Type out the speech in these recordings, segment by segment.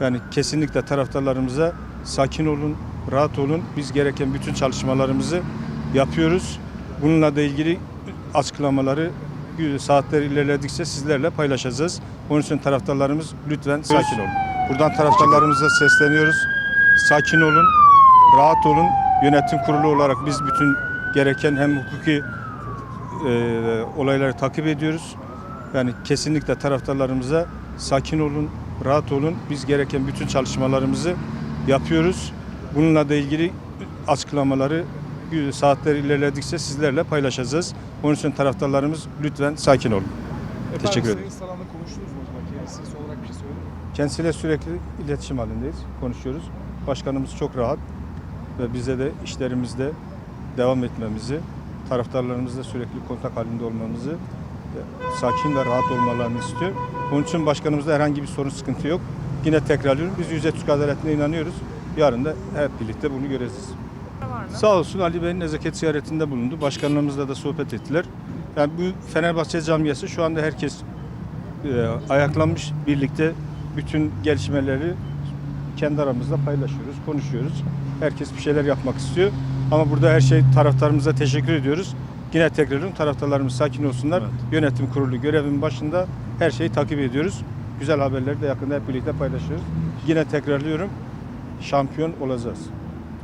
Yani kesinlikle taraftarlarımıza sakin olun, rahat olun. Biz gereken bütün çalışmalarımızı yapıyoruz. Bununla da ilgili açıklamaları saatler ilerledikçe sizlerle paylaşacağız. Onun için taraftarlarımız lütfen sakin olun. Buradan taraftarlarımıza sesleniyoruz. Sakin olun, rahat olun. Yönetim kurulu olarak biz bütün gereken hem hukuki e, olayları takip ediyoruz. Yani kesinlikle taraftarlarımıza sakin olun, rahat olun. Biz gereken bütün çalışmalarımızı yapıyoruz. Bununla da ilgili açıklamaları saatler ilerledikçe sizlerle paylaşacağız. Onun için taraftarlarımız lütfen sakin olun. Teşekkür ederim. Sayın Salan'la konuştunuz mu zaman? Kendisi olarak bir şey söyledi mi? Kendisiyle sürekli iletişim halindeyiz, konuşuyoruz. Başkanımız çok rahat ve bize de işlerimizde devam etmemizi, taraftarlarımızla sürekli kontak halinde olmamızı, sakin ve rahat olmalarını istiyor. Onun için başkanımızda herhangi bir sorun, sıkıntı yok. Yine tekrarlıyorum, biz yüzde Türk adaletine inanıyoruz. Yarın da hep birlikte bunu göreceğiz. Sağ olsun Ali Bey'in nezaket ziyaretinde bulundu. Başkanlarımızla da sohbet ettiler. Yani bu Fenerbahçe camiası şu anda herkes e, ayaklanmış birlikte bütün gelişmeleri kendi aramızda paylaşıyoruz, konuşuyoruz. Herkes bir şeyler yapmak istiyor. Ama burada her şey taraftarımıza teşekkür ediyoruz. Yine tekrarlıyorum taraftarlarımız sakin olsunlar. Yönetim kurulu görevin başında her şeyi takip ediyoruz. Güzel haberleri de yakında hep birlikte paylaşıyoruz. Yine tekrarlıyorum şampiyon olacağız.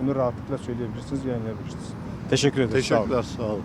Bunu rahatlıkla söyleyebilirsiniz, yayınlayabilirsiniz. Teşekkür ederim. Sağ olun. Teşekkürler sağ olun.